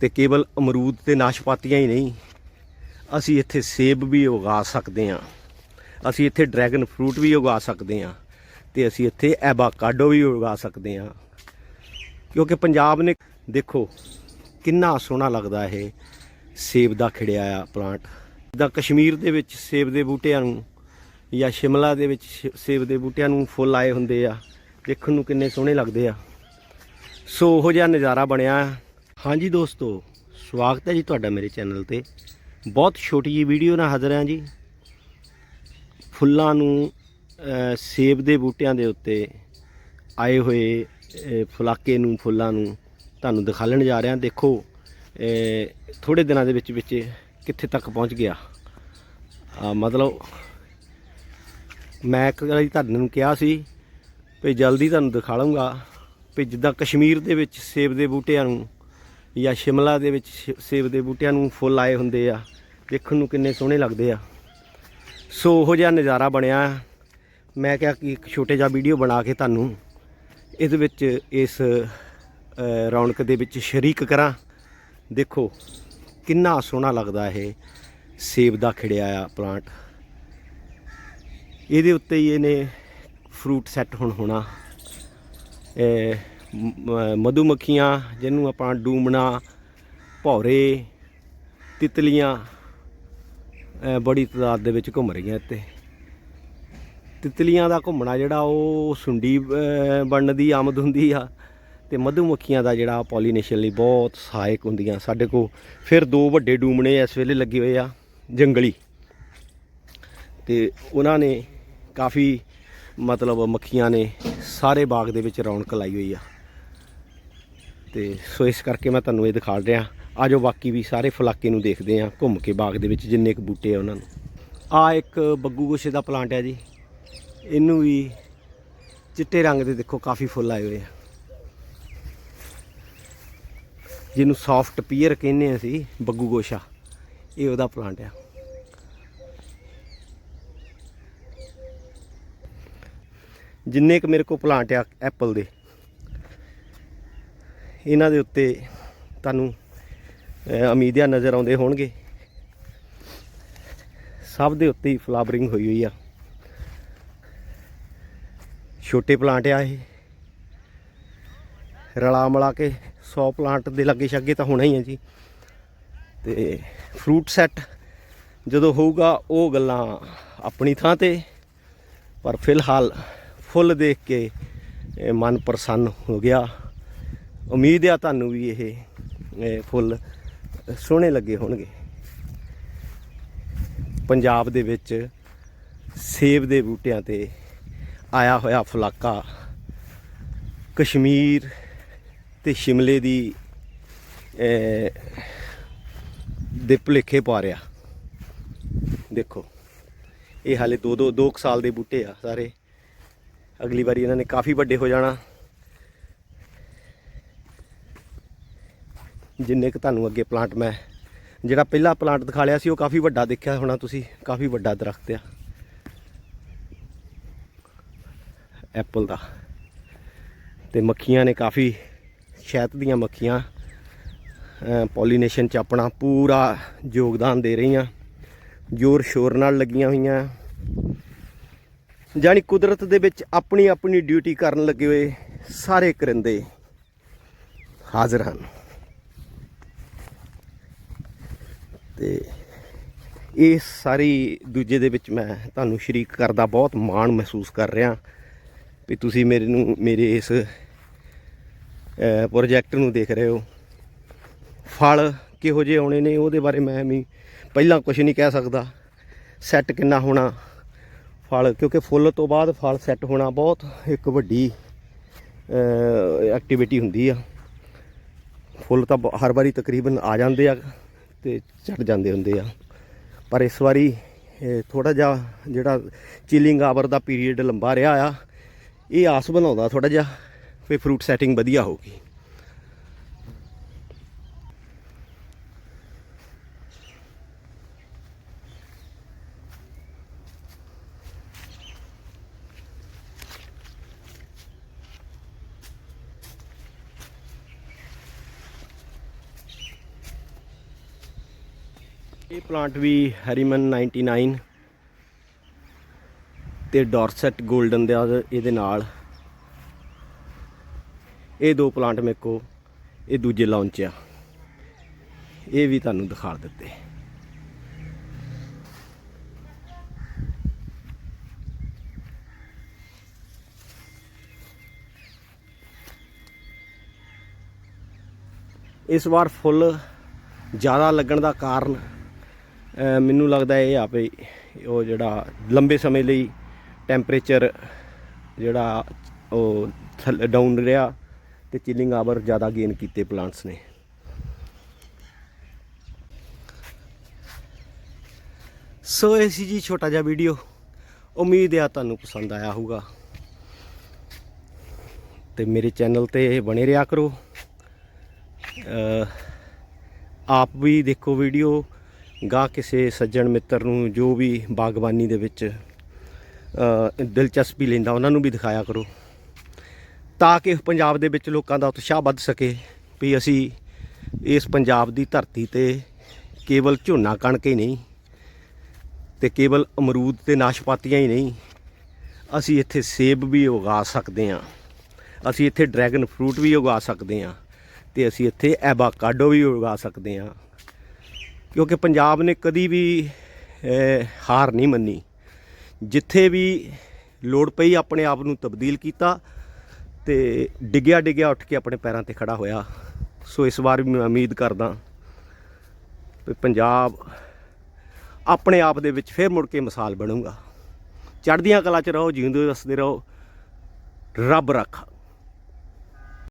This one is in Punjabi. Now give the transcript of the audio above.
ਤੇ ਕੇਵਲ ਅਮਰੂਦ ਤੇ ਨਾਸ਼ਪਾਤੀਆਂ ਹੀ ਨਹੀਂ, ਅਸੀਂ ਇੱਥੇ ਸੇਬ ਵੀ ਉਗਾ ਸਕਦੇ ਹਾਂ। ਅਸੀਂ ਇੱਥੇ ਡਰੈਗਨ ਫਰੂਟ ਵੀ ਉਗਾ ਸਕਦੇ ਹਾਂ ਤੇ ਅਸੀਂ ਇੱਥੇ ਐਵਾਕਾਡੋ ਵੀ ਉਗਾ ਸਕਦੇ ਹਾਂ। ਕਿਉਂਕਿ ਪੰਜਾਬ ਨੇ, ਦੇਖੋ, ਕਿੰਨਾ ਸੋਹਣਾ ਲੱਗਦਾ ਇਹ ਸੇਬ ਦਾ ਖਿੜਿਆ ਆ ਪਲਾਂਟ। ਜਿੱਦਾਂ ਕਸ਼ਮੀਰ ਦੇ ਵਿੱਚ ਸੇਬ ਦੇ ਬੂਟਿਆਂ ਨੂੰ ਜਾਂ ਸ਼ਿਮਲਾ ਦੇ ਵਿੱਚ ਸੇਬ ਦੇ ਬੂਟਿਆਂ ਨੂੰ ਫੁੱਲ ਆਏ ਹੁੰਦੇ ਆ, ਦੇਖਣ ਨੂੰ ਕਿੰਨੇ ਸੋਹਣੇ ਲੱਗਦੇ ਆ। ਸੋ ਉਹੋ ਜਿਹਾ ਨਜ਼ਾਰਾ ਬਣਿਆ ਹਾਂਜੀ ਦੋਸਤੋ ਸਵਾਗਤ ਹੈ ਜੀ ਤੁਹਾਡਾ ਮੇਰੇ ਚੈਨਲ ਤੇ। ਬਹੁਤ ਛੋਟੀ ਜੀ ਵੀਡੀਓ ਨਾਲ ਹਾਜ਼ਰ ਹਾਂ ਜੀ। ਫੁੱਲਾਂ ਨੂੰ ਸੇਬ ਦੇ ਬੂਟਿਆਂ ਦੇ ਉੱਤੇ ਆਏ ਹੋਏ ਅ, ਫੁਲਾਕੇ ਨੂੰ ਫੁੱਲਾਂ ਨੂੰ ਤੁਹਾਨੂੰ ਦਿਖਾਲਣ ਜਾ ਰਿਹਾ। ਦੇਖੋ ਥੋੜੇ ਦਿਨਾਂ ਦੇ ਵਿੱਚ ਵਿੱਚ ਕਿੱਥੇ ਤੱਕ ਪਹੁੰਚ ਗਿਆ। ਮਤਲਬ ਮੈਂ ਇੱਕ ਵਾਰੀ ਤੁਹਾਨੂੰ ਕਿਹਾ ਸੀ ਵੀ ਜਲਦੀ ਤੁਹਾਨੂੰ ਦਿਖਾ ਲਵਾਂਗਾ ਵੀ ਜਿੱਦਾਂ ਕਸ਼ਮੀਰ ਦੇ ਵਿੱਚ ਸੇਬ ਦੇ ਬੂਟਿਆਂ ਨੂੰ ਜਾਂ ਸ਼ਿਮਲਾ ਦੇ ਵਿੱਚ ਸੇਬ ਦੇ ਬੂਟਿਆਂ ਨੂੰ ਫੁੱਲ ਆਏ ਹੁੰਦੇ ਆ, ਦੇਖਣ ਨੂੰ ਕਿੰਨੇ ਸੋਹਣੇ ਲੱਗਦੇ ਆ। ਸੋ ਉਹੋ ਜਿਹਾ ਨਜ਼ਾਰਾ ਬਣਿਆ। ਮੈਂ ਕਿਹਾ ਕਿ ਇੱਕ ਛੋਟੇ ਜਿਹਾ ਵੀਡੀਓ ਬਣਾ ਕੇ ਤੁਹਾਨੂੰ ਇਹਦੇ ਵਿੱਚ ਇਸ ਰੌਣਕ ਦੇ ਵਿੱਚ ਸ਼ਰੀਕ ਕਰਾਂ। ਦੇਖੋ ਕਿੰਨਾ ਸੋਹਣਾ ਲੱਗਦਾ ਇਹ ਸੇਬ ਦਾ ਖਿੜਿਆ ਆ ਪਲਾਂਟ। ਇਹਦੇ ਉੱਤੇ ਹੀ ਇਹਨੇ ਫਰੂਟ ਸੈੱਟ ਹੁਣ ਹੋਣਾ। ਮਧੂਮੱਖੀਆਂ, ਜਿਹਨੂੰ ਆਪਾਂ ਡੂਮਣਾ, ਭੌਰੇ, ਤਿਤਲੀਆਂ ਬੜੀ ਤਾਦਾਦ ਦੇ ਵਿੱਚ ਘੁੰਮ ਰਹੀਆਂ ਇੱਥੇ। ਤਿਤਲੀਆਂ ਦਾ ਘੁੰਮਣਾ ਜਿਹੜਾ ਉਹ ਸੁੰਡੀ ਬਣਨ ਦੀ ਆਮਦ ਹੁੰਦੀ ਆ ਤੇ ਮਧੂਮੱਖੀਆਂ ਦਾ ਜਿਹੜਾ ਪੋਲੀਨੇਸ਼ਨ ਲਈ ਬਹੁਤ ਸਹਾਇਕ ਹੁੰਦੀਆਂ। ਸਾਡੇ ਕੋਲ ਫਿਰ ਦੋ ਵੱਡੇ ਡੂਮਣੇ ਇਸ ਵੇਲੇ ਲੱਗੇ ਹੋਏ ਆ, ਜੰਗਲੀ। ਤੇ ਉਹਨਾਂ ਨੇ ਕਾਫੀ ਮਤਲਬ ਮੱਖੀਆਂ ਨੇ ਸਾਰੇ ਬਾਗ ਦੇ ਵਿੱਚ ਰੌਣਕ ਲਾਈ ਹੋਈ ਆ। ਤੇ ਸੋ ਇਸ ਕਰਕੇ ਮੈਂ ਤੁਹਾਨੂੰ ਇਹ ਦਿਖਾ ਰਿਹਾ। ਆਜੋ ਬਾਕੀ ਵੀ ਸਾਰੇ ਫਲਾਕੇ ਨੂੰ ਦੇਖਦੇ ਆ ਘੁੰਮ ਕੇ ਬਾਗ ਦੇ ਵਿੱਚ ਜਿੰਨੇ ਕੁ ਬੂਟੇ ਆ ਉਹਨਾਂ ਨੂੰ। ਆ ਇੱਕ ਬੱਗੂ ਗੋਸ਼ੇ ਦਾ ਪਲਾਂਟ ਹੈ ਜੀ। ਇਹਨੂੰ ਵੀ ਚਿੱਟੇ ਰੰਗ ਦੇ ਦੇਖੋ, ਕਾਫੀ ਫੁੱਲ ਆਏ ਹੋਏ ਆ। ਜਿਹਨੂੰ ਸੌਫਟ ਪੀਅਰ ਕਹਿੰਦੇ ਆ ਅਸੀਂ, ਬੱਗੂ ਗੋਸ਼ਾ। ਇਹ ਉਹਦਾ ਪਲਾਂਟ ਆ। ਜਿੰਨੇ ਕੁ ਮੇਰੇ ਕੋਲ ਪਲਾਂਟ ਆ ਐਪਲ ਦੇ ਇਹਨਾਂ ਦੇ ਉੱਤੇ ਤੁਹਾਨੂੰ ਅਹ, ਉਮੀਦਿਆ ਨਜ਼ਰ ਆਉਂਦੇ ਹੋਣਗੇ। ਸਭ ਦੇ ਉੱਤੇ ਹੀ ਫਲਾਵਰਿੰਗ ਹੋਈ ਹੋਈ ਆ। ਛੋਟੇ ਪਲਾਂਟ ਆ ਇਹ। ਰਲਾ ਮਲਾ ਕੇ 100 ਪਲਾਂਟ ਦੇ ਲੱਗੇ ਛੱਗੇ ਤਾਂ ਹੋਣਾ ਹੀ ਹੈ ਜੀ। ਤੇ ਫਰੂਟ ਸੈੱਟ ਜਦੋਂ ਹੋਊਗਾ ਉਹ ਗੱਲਾਂ ਆਪਣੀ ਥਾਂ ਤੇ। ਪਰ ਫਿਲਹਾਲ ਫੁੱਲ ਦੇਖ ਕੇ ਮਨ ਪ੍ਰਸੰਨ ਹੋ ਗਿਆ। ਉਮੀਦ ਆ ਤੁਹਾਨੂੰ ਵੀ ਇਹ ਫੁੱਲ ਸੋਹਣੇ ਲੱਗੇ ਹੋਣਗੇ। ਪੰਜਾਬ ਦੇ ਵਿੱਚ ਸੇਬ ਦੇ ਬੂਟਿਆਂ ਤੇ ਆਇਆ ਹੋਇਆ ਫਲਾਕਾ, ਕਸ਼ਮੀਰ ਤੇ ਸ਼ਿਮਲੇ ਦੀ ਦੇ ਭੁਲੇਖੇ ਪਾ ਰਿਹਾ। ਦੇਖੋ, ਇਹ ਹਾਲੇ ਦੋ ਦੋ ਦੋ ਕੁ ਸਾਲ ਦੇ ਬੂਟੇ ਆ ਸਾਰੇ। ਅਗਲੀ ਵਾਰੀ ਇਹਨਾਂ ਨੇ ਕਾਫੀ ਵੱਡੇ ਹੋ ਜਾਣਾ। ਜਿੰਨੇ ਕੁ ਤੁਹਾਨੂੰ ਅੱਗੇ ਪਲਾਂਟ ਮੈਂ ਜਿਹੜਾ ਪਹਿਲਾ ਪਲਾਂਟ ਦਿਖਾ ਲਿਆ ਸੀ, ਉਹ ਕਾਫੀ ਵੱਡਾ ਦੇਖਿਆ ਹੋਣਾ ਤੁਸੀਂ, ਕਾਫੀ ਵੱਡਾ ਦਰਖਤ ਆ। ਐਪਲ ਦਾ। ਤੇ ਮੱਖੀਆਂ ਨੇ ਕਾਫੀ ਸ਼ਹਿਦ ਦੀਆਂ ਮੱਖੀਆਂ ਪੋਲੀਨੇਸ਼ਨ ਚ ਆਪਣਾ ਪੂਰਾ ਯੋਗਦਾਨ ਦੇ ਰਹੀਆਂ, ਜ਼ੋਰ ਸ਼ੋਰ ਨਾਲ ਲੱਗੀਆਂ ਹੋਈਆਂ। ਜਾਨੀ ਕੁਦਰਤ ਦੇ ਵਿੱਚ ਆਪਣੀ ਆਪਣੀ ਡਿਊਟੀ ਕਰਨ ਲੱਗੇ ਹੋਏ ਸਾਰੇ ਕਰਿੰਦੇ ਹਾਜ਼ਰ ਹਨ। ਤੇ ਇਹ ਸਾਰੀ ਦੂਜੇ ਦੇ ਵਿੱਚ ਮੈਂ ਤੁਹਾਨੂੰ ਸ਼ਰੀਕ ਕਰਦਾ ਬਹੁਤ ਮਾਣ ਮਹਿਸੂਸ ਕਰ ਰਿਹਾ ਵੀ ਤੁਸੀਂ ਮੇਰੇ ਨੂੰ, ਮੇਰੇ ਇਸ ਪ੍ਰੋਜੈਕਟ ਨੂੰ ਦੇਖ ਰਹੇ ਹੋ। ਫਲ ਕਿਹੋ ਜਿਹੇ ਆਉਣੇ ਨੇ, ਉਹਦੇ ਬਾਰੇ ਮੈਂ ਵੀ ਪਹਿਲਾਂ ਕੁਝ ਨਹੀਂ ਕਹਿ ਸਕਦਾ। ਸੈੱਟ ਕਿੰਨਾ ਹੋਣਾ ਫਲ, ਕਿਉਂਕਿ ਫੁੱਲ ਤੋਂ ਬਾਅਦ ਫਲ ਸੈੱਟ ਹੋਣਾ ਬਹੁਤ ਇੱਕ ਵੱਡੀ ਐਕਟੀਵਿਟੀ ਹੁੰਦੀ ਆ। ਫੁੱਲ ਤਾਂ ਬ- ਹਰ ਵਾਰੀ ਤਕਰੀਬਨ ਆ ਜਾਂਦੇ ਆ। ਤੇ ਚੜ ਜਾਂਦੇ ਹੁੰਦੇ ਆ। ਪਰ ਇਸ ਵਾਰੀ ਥੋੜਾ ਜਿਹਾ ਜਿਹੜਾ ਚਿਲਿੰਗ ਆਵਰ ਦਾ ਪੀਰੀਅਡ ਲੰਬਾ ਰਿਹਾ ਆ, ਇਹ ਆਸ ਬਣਾਉਂਦਾ ਥੋੜਾ ਜਿਹਾ ਵੀ ਫਰੂਟ ਸੈਟਿੰਗ ਵਧੀਆ ਹੋਊਗੀ। ਇਹ ਪਲਾਂਟ ਵੀ ਹੈਰੀਮਨ 99 ਤੇ ਡੋਰਸੈਟ 골ਡਨ ਦੇ ਇਹਦੇ ਨਾਲ। ਇਹ ਦੋ ਪਲਾਂਟ ਮੇਰੇ ਕੋ ਇਹ ਦੂਜੇ ਲਾਉਂਚ ਆ। ਇਹ ਵੀ ਤੁਹਾਨੂੰ ਦਿਖਾ ਦਿੱਤੇ। ਇਸ ਵਾਰ ਫੁੱਲ ਜ਼ਿਆਦਾ ਲੱਗਣ ਦਾ ਕਾਰਨ ਮੈਨੂੰ ਲੱਗਦਾ ਇਹ ਆ ਵੀ ਉਹ ਜਿਹੜਾ ਲੰਬੇ ਸਮੇਂ ਲਈ ਟੈਂਪਰੇਚਰ ਜਿਹੜਾ ਉਹ ਡਾਊਨ ਰਿਹਾ ਤੇ ਚਿਲਿੰਗ ਆਵਰ ਜ਼ਿਆਦਾ ਗੇਨ ਕੀਤੇ ਪਲਾਂਟਸ ਨੇ। ਸੋ ਇਹ ਸੀ ਜੀ ਛੋਟਾ ਜਿਹਾ ਵੀਡੀਓ ਉਮੀਦ ਆ ਤੁਹਾਨੂੰ ਪਸੰਦ ਆਇਆ ਹੋਊਗਾ। ਤੇ ਮੇਰੇ ਚੈਨਲ ਤੇ ਬਣੇ ਰਿਹਾ ਕਰੋ। ਆਪ ਵੀ ਦੇਖੋ ਵੀਡੀਓ ਗਾ ਕਿਸੇ ਸੱਜਣ ਮਿੱਤਰ ਨੂੰ ਜੋ ਵੀ ਬਾਗਬਾਨੀ ਦੇ ਵਿੱਚ ਦਿਲਚਸਪੀ ਲੈਂਦਾ, ਉਹਨਾਂ ਨੂੰ ਵੀ ਦਿਖਾਇਆ ਕਰੋ। ਤਾਂ ਕਿ ਪੰਜਾਬ ਦੇ ਵਿੱਚ ਲੋਕਾਂ ਦਾ ਉਤਸ਼ਾਹ ਵੱਧ ਸਕੇ ਵੀ ਅਸੀਂ ਇਸ ਪੰਜਾਬ ਦੀ ਧਰਤੀ ਤੇ ਕੇਵਲ ਝੋਨਾ ਕਣਕ ਹੀ ਨਹੀਂ ਤੇ ਕੇਵਲ ਅਮਰੂਦ ਤੇ ਨਾਸ਼ਪਾਤੀਆਂ ਹੀ ਨਹੀਂ, ਅਸੀਂ ਇੱਥੇ ਸੇਬ ਵੀ ਉਗਾ ਸਕਦੇ ਹਾਂ। ਅਸੀਂ ਇੱਥੇ ਡਰੈਗਨ ਫਰੂਟ ਵੀ ਉਗਾ ਸਕਦੇ ਹਾਂ ਤੇ ਅਸੀਂ ਇੱਥੇ ਐਵਾਕਾਡੋ ਵੀ ਉਗਾ ਸਕਦੇ ਹਾਂ। ਕਿਉਂਕਿ ਪੰਜਾਬ ਨੇ ਕਦੀ ਵੀ ਹਾਰ ਨਹੀਂ ਮੰਨੀ। ਜਿੱਥੇ ਵੀ ਲੋੜ ਪਈ ਆਪਣੇ ਆਪ ਨੂੰ ਤਬਦੀਲ ਕੀਤਾ ਤੇ ਡਿੱਗਿਆ ਡਿੱਗਿਆ ਉੱਠ ਕੇ ਆਪਣੇ ਪੈਰਾਂ ਤੇ ਖੜਾ ਹੋਇਆ। ਸੋ ਇਸ ਵਾਰ ਵੀ ਮੈਂ ਉਮੀਦ ਕਰਦਾ ਵੀ ਪੰਜਾਬ ਆਪਣੇ ਆਪ ਦੇ ਵਿੱਚ ਫੇਰ ਮੁੜ ਕੇ ਮਿਸਾਲ ਬਣੂਗਾ। ਚੜ੍ਹਦੀਆਂ ਕਲਾ 'ਚ ਰਹੋ, ਜਿਉਂਦੇ ਵਸਦੇ ਰਹੋ। ਰੱਬ ਰੱਖਾ।